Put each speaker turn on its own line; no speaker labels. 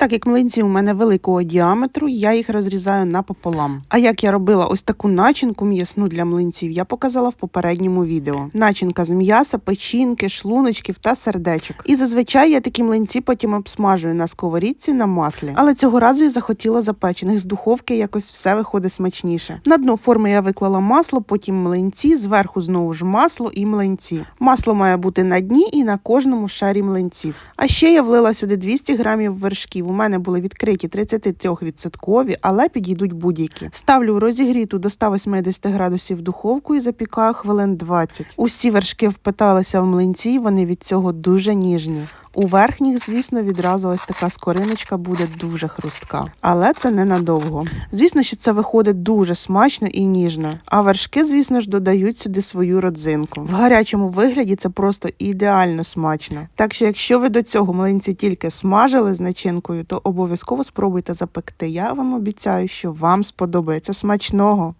Так як млинці у мене великого діаметру, я їх розрізаю напополам. А як я робила ось таку начинку м'ясну для млинців, я показала в попередньому відео. Начинка з м'яса, печінки, шлуночків та сердечок. І зазвичай я такі млинці потім обсмажую на сковорідці на маслі. Але цього разу я захотіла запечених з духовки, якось все виходить смачніше. На дно форми я виклала масло, потім млинці, зверху знову ж масло і млинці. Масло має бути на дні і на кожному шарі млинців. А ще я влила сюди 200 грамів вершків. У мене були відкриті 33%, але підійдуть будь-які. Ставлю розігріту до 180 градусів духовку і запікаю хвилин 20. Усі вершки впиталися в млинці, вони від цього дуже ніжні. У верхніх, звісно, відразу ось така скориночка буде дуже хрустка, але це ненадовго. Звісно, що це виходить дуже смачно і ніжно. А вершки, звісно ж, додають сюди свою родзинку. В гарячому вигляді це просто ідеально смачно. Так що, якщо ви до цього млинці тільки смажили з начинкою, то обов'язково спробуйте запекти. Я вам обіцяю, що вам сподобається смачного.